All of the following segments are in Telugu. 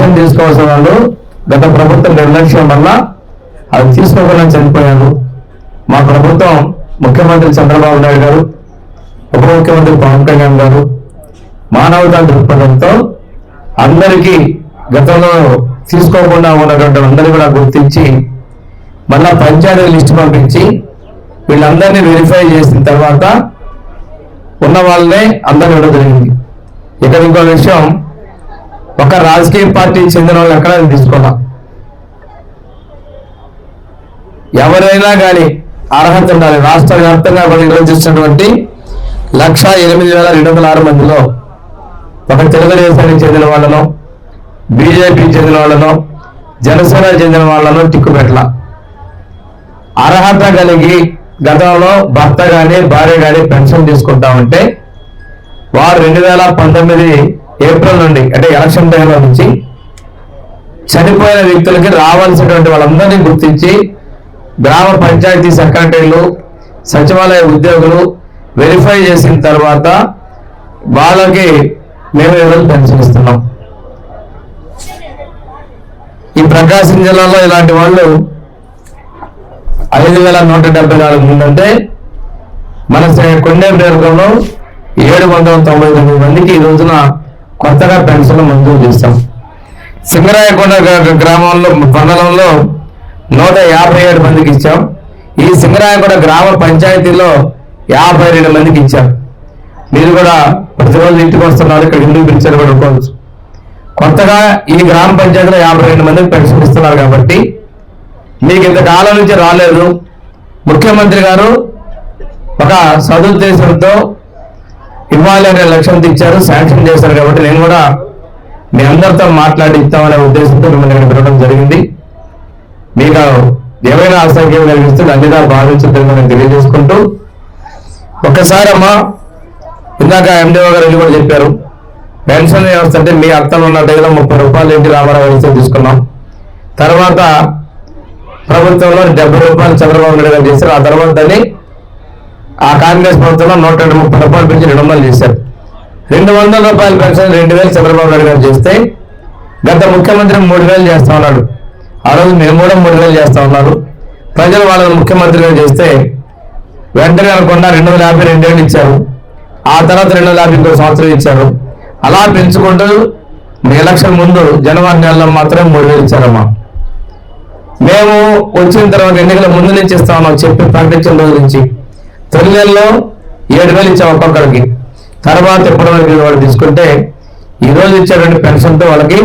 పెన్షన్ తీసుకోవాల్సిన వాళ్ళు గత ప్రభుత్వం నిర్లక్ష్యం వల్ల అది తీసుకోకుండా చనిపోయారు. మా ప్రభుత్వం ముఖ్యమంత్రి చంద్రబాబు నాయుడు గారు ఉప ముఖ్యమంత్రి పవన్ కళ్యాణ్ గారు మానవతా దృక్పథంతో అందరికీ గతంలో తీసుకోకుండా ఉన్నటువంటి అందరినీ కూడా గుర్తించి మళ్ళా పంచాయతీ లిస్టు పంపించి వీళ్ళందరినీ వెరిఫై చేసిన తర్వాత ఉన్న వాళ్ళనే అందరూ ఇవ్వడం జరిగింది. ఇక్కడ ఇంకో విషయం ఒక రాజకీయ పార్టీ చెందిన వాళ్ళు ఎక్కడ తీసుకోవాలా ఎవరైనా కానీ అర్హత ఉండాలి. రాష్ట్ర వ్యాప్తంగా నిర్వహించినటువంటి నిర్వహిస్తున్నటువంటి లక్ష ఎనిమిది వేల రెండు వందల ఆరు మందిలో ఒక తెలుగుదేశానికి చెందిన వాళ్ళను బీజేపీ చెందిన వాళ్ళను జనసేన చెందిన వాళ్ళను టిక్కుపెట్ల అర్హత కలిగి గతంలో భర్త కానీ భార్య కానీ పెన్షన్ తీసుకుంటా ఉంటే వారు రెండు వేల పంతొమ్మిది ఏప్రిల్ నుండి అంటే ఎలక్షన్ టైంలో నుంచి చనిపోయిన వ్యక్తులకి రావాల్సినటువంటి వాళ్ళందరినీ గుర్తించి గ్రామ పంచాయతీ సెక్రటరీలు సచివాలయ ఉద్యోగులు వెరిఫై చేసిన తర్వాత వాళ్ళకి మేము ఈరోజు పెన్షన్ ఇస్తున్నాం. ఈ ప్రకాశం జిల్లాలో ఇలాంటి వాళ్ళు ఐదు వేల నూట డెబ్బై నాలుగు మంది అంటే మన కొండే నియోజకవర్గంలో ఏడు వందల తొంభై తొమ్మిది మందికి ఈ రోజున కొత్తగా పెన్షన్లు మంజూరు చేశాం. సింగరాయకొండ గ్రామంలో మండలంలో నూట యాభై ఏడు మందికి ఇచ్చాం. ఈ సింగరాయకొండ గ్రామ పంచాయతీలో యాభై రెండు మందికి ఇచ్చాం. మీరు కూడా ప్రతిరోజు ఇంటికి వస్తున్నారు ఇక్కడ ఇల్లు పిలిచారు కూడా కొత్తగా ఈ గ్రామ పంచాయతీలో యాభై రెండు మందికి పెన్షన్ ఇస్తున్నారు కాబట్టి మీకు ఇంతకాలం నుంచి రాలేదు. ముఖ్యమంత్రి గారు ఒక సదుద్దేశంతో ఇవ్వాలి అనే లక్ష్యంతో ఇచ్చారు శాంక్షన్ చేశారు కాబట్టి నేను కూడా మీ అందరితో మాట్లాడి ఇస్తామనే ఉద్దేశంతో మిమ్మల్ని ఇక్కడ పిలవడం జరిగింది. మీకు ఏమైనా అసంఖ్యం కలిగిస్తే అన్నిగా భావించదని నేను తెలియజేసుకుంటూ ఒక్కసారి అమ్మా ఇందాక ఎండిఓ గారు కూడా చెప్పారు. పెన్షన్ వ్యవస్థ అంటే మీ అర్థం ఉన్న దగ్గర ముప్పై రూపాయలు ఇంటి రామారావు వ్యవస్థ తీసుకున్నాం. తర్వాత ప్రభుత్వంలో డెబ్బై రూపాయలు చంద్రబాబు నాయుడు గారు చేశారు ఆ తర్వాత దాన్ని ఆ కాంగ్రెస్ ప్రభుత్వంలో నూట రెండు ముప్పై రూపాయలు పెంచి రెండు వందలు చేశారు. రెండు వందల రూపాయలు పెన్షన్ రెండు వేలు చంద్రబాబు నాయుడు గారు చేస్తే గత ముఖ్యమంత్రి మూడు వేలు చేస్తా ఉన్నాడు. ఆ రోజు మేము కూడా మూడు వేలు చేస్తా ఉన్నారు ప్రజలు వాళ్ళని ముఖ్యమంత్రిగా చేస్తే వెంటనే అనుకుండా రెండు వందల యాభై రెండేళ్ళు ఇచ్చారు. ఆ తర్వాత రెండు వందల యాభై ఇంకో సంవత్సరం ఇచ్చారు. అలా పెంచుకుంటూ మీ ఎలక్షన్ ముందు జనవరి నెలలో మాత్రమే మూడు వేలు ఇచ్చారమ్మా. మేము వచ్చిన తర్వాత ఎన్నికల ముందు నుంచి ఇస్తామని చెప్పి ప్రకటించిన రోజు నుంచి. తొలి నెలలో ఏడు వేలు ఇచ్చాం ఒక్కొక్కరికి తర్వాత ఎప్పటివరకు వాళ్ళు తీసుకుంటే ఈరోజు ఇచ్చేటువంటి పెన్షన్తో వాళ్ళకి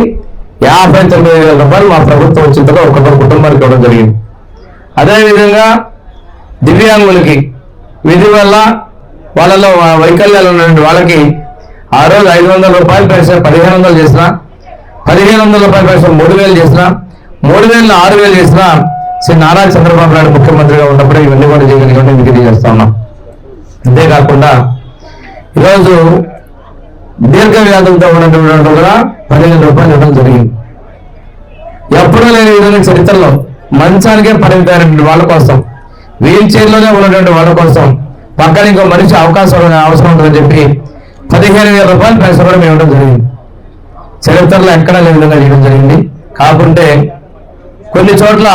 యాభై తొమ్మిది వేల రూపాయలు మా ప్రభుత్వం వచ్చిన తర్వాత ఒక్కొక్కరు కుటుంబానికి ఇవ్వడం జరిగింది. అదేవిధంగా దివ్యాంగులకి విధి వల్ల వాళ్ళలో వైకల్యాలు ఉన్నటువంటి వాళ్ళకి ఆ రోజు ఐదు వందల రూపాయలు పెన్షన్ పదిహేను వందలు చేసిన పదిహేను వందల రూపాయల పెన్షన్ మూడు వేలు చేసిన మూడు వేలు ఆరు వేలు చేసిన శ్రీ నారా చంద్రబాబు నాయుడు ముఖ్యమంత్రిగా ఉన్నప్పుడు ఇవన్నీ కూడా చేయగలిగినట్టు మీకు తెలియజేస్తా ఉన్నాం. అంతేకాకుండా ఈరోజు దీర్ఘ వ్యాధులతో ఉన్నటువంటి కూడా పదిహేను రూపాయలు ఇవ్వడం జరిగింది. ఎప్పుడూ లేని విధంగా చరిత్రలో మంచానికే పరిమితమైనటువంటి వాళ్ళ కోసం వీల్ చైర్లోనే ఉన్నటువంటి వాళ్ళ కోసం పక్కన ఇంకో మనిషి అవకాశం అవసరం ఉంటుందని చెప్పి పదిహేను వేల రూపాయలు పైసలు కూడా మేము ఇవ్వడం జరిగింది. చరిత్రలో ఎక్కడా లేని విధంగా చేయడం జరిగింది. కాకుంటే కొన్ని చోట్ల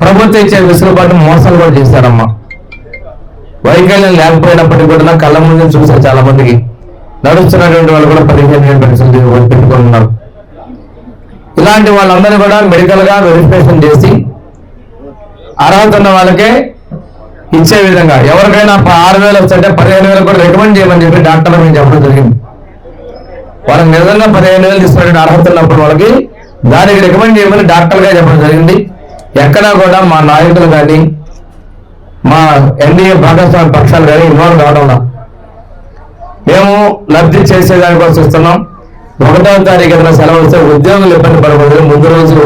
ప్రభుత్వం ఇచ్చే వెసులుబాటు మోసాలు కూడా చేశారమ్మా వైకల్యం లేకపోయినప్పటికీ కూడా కళ్ళ ముందు చూసారు చాలా మందికి నడుస్తున్నటువంటి వాళ్ళు కూడా పదిహేను పెన్షన్ పెట్టుకొని ఉన్నారు. ఇలాంటి వాళ్ళందరూ కూడా మెడికల్గా వెరిఫికేషన్ చేసి అర్హత ఉన్న వాళ్ళకే ఇచ్చే విధంగా ఎవరికైనా ఆరు వేలు వస్తుంటే పదిహేను వేలు కూడా రికమెండ్ చేయమని చెప్పి డాక్టర్ మేము చెప్పడం జరిగింది. వాళ్ళకి నిజంగా పదిహేను వేలు తీసుకునే అర్హత ఉన్నప్పుడు వాళ్ళకి దానికి రికమెండ్ చేయమని డాక్టర్గా చెప్పడం జరిగింది. ఎక్కడా కూడా మా నాయకులు కానీ మా ఎన్డీఏ భాగస్వామి పక్షాలు కానీ ఇన్వాల్వ్ కావడం మేము లబ్ధి చేసేదానికోసం ఇస్తున్నాం ఒకటవ తారీఖు ఏదైనా సెలవు వస్తే ఉద్యోగులు ఇబ్బంది పడకూడదు. ముందు రోజు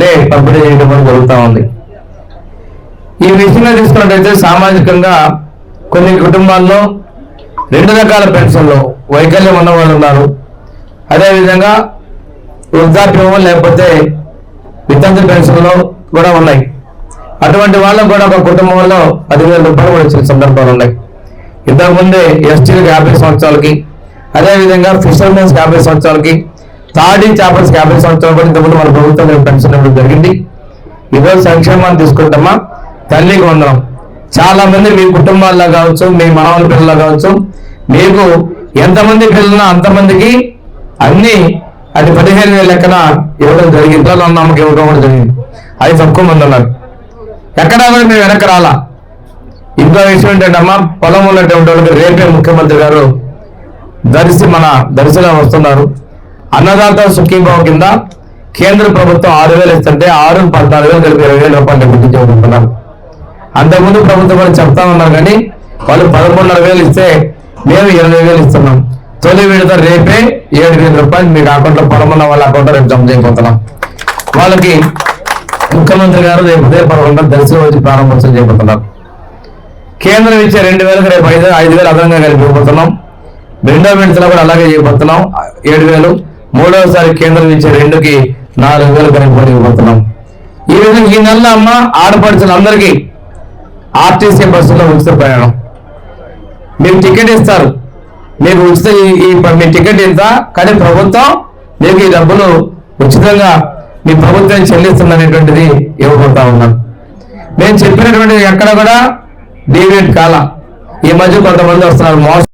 నే పంపిణీ చేయడం అనేది జరుగుతూ ఉంది. ఈ విషయంలో తీసుకున్నట్టయితే సామాజికంగా కొన్ని కుటుంబాల్లో రెండు రకాల పెన్షన్లు వైకల్యం ఉన్న వాళ్ళు ఉన్నారు. అదేవిధంగా వృద్ధాప్యము లేకపోతే వితంతు పెన్షన్లు కూడా ఉన్నాయి. అటువంటి వాళ్ళకు కూడా ఒక కుటుంబంలో పదివేల రూపాయలు కూడా వచ్చిన సందర్భాలు ఉన్నాయి. ఇంతకుముందే ఎస్టీలకు యాభై సంవత్సరాలకి అదేవిధంగా ఫిషర్మెన్స్కి యాభై సంవత్సరాలకి తాడి చేపల్స్ యాభై సంవత్సరాలు కూడా ఇంతకుముందు మన ప్రభుత్వం పెన్షన్ ఇవ్వడం జరిగింది. ఈరోజు సంక్షేమాన్ని తీసుకుంటామా? తల్లికి వందనం. చాలా మంది మీ కుటుంబాల్లో కావచ్చు మీ మనవల పిల్లలు కావచ్చు మీకు ఎంతమంది పిల్లలు అంతమందికి అన్ని అది పదిహేను వేల లెక్కన ఇవ్వడం జరిగింది. ఇంట్లో ఉన్న అమ్మకి ఇవ్వడం కూడా జరిగింది. అది తక్కువ మంది ఉన్నారు. ఎక్కడా కూడా మేము వెనక్కి రాలా? ఇంకో విషయం ఏంటంటే అమ్మా పొలం ఉన్నటువంటి వాళ్ళకి రేపే ముఖ్యమంత్రి గారు దర్శి మన దర్శనం వస్తున్నారు. అన్నదాత సుఖీభావ కింద కేంద్ర ప్రభుత్వం ఆరు వేలు ఇస్తుంటే ఆరు పద్నాలుగు వేలు కలిపి ఇరవై వేల రూపాయలు గుర్తించుకుంటున్నారు అంతకుముందు ప్రభుత్వం కూడా చెప్తా ఉన్నారు కానీ వాళ్ళు పదకొండున్నర వేలు ఇస్తే మేము ఇరవై వేలు ఇస్తున్నాం. తొలి విడత రేపే ఏడు వేల రూపాయలు మీకు అకౌంట్లో పడమన్న వాళ్ళ అకౌంట్లో రేపు జమ చేయబోతున్నాం. వాళ్ళకి ముఖ్యమంత్రి గారు రేపు ఉదయపడకుండా దర్శనం వచ్చి ప్రారంభోత్సవం చేయబోతున్నారు. కేంద్రం ఇచ్చే రెండు వేలకు రేపు ఐదు ఐదు వేలు అదనంగా కలిపిపోతున్నాం ఇవ్వబోతున్నాం. రెండో విడతలో కూడా అలాగే చేయబోతున్నాం. ఏడు వేలు. మూడవసారి కేంద్రం ఇచ్చే రెండుకి నాలుగు వేలు కలిపిపోతున్నాం ఇవ్వబోతున్నాం. ఈ విధంగా ఈ నెల అమ్మ ఆడపడుచులందరికీ ఆర్టీసీ బస్సులో ఉచిత ప్రయాణం. మీకు టికెట్ ఇస్తారు. మీకు ఉచిత ఈ- మీ టికెట్ ఇంత కానీ ప్రభుత్వం మీకు ఈ డబ్బులు ఉచితంగా మీ ప్రభుత్వం చెల్లిస్తుందనేటువంటిది ఇవ్వబోతా ఉన్నాం. నేను చెప్పినటువంటి ఎక్కడ కూడా డీవేట్ కాల. ఈ మధ్య కొంతమంది వస్తున్నారు మోసం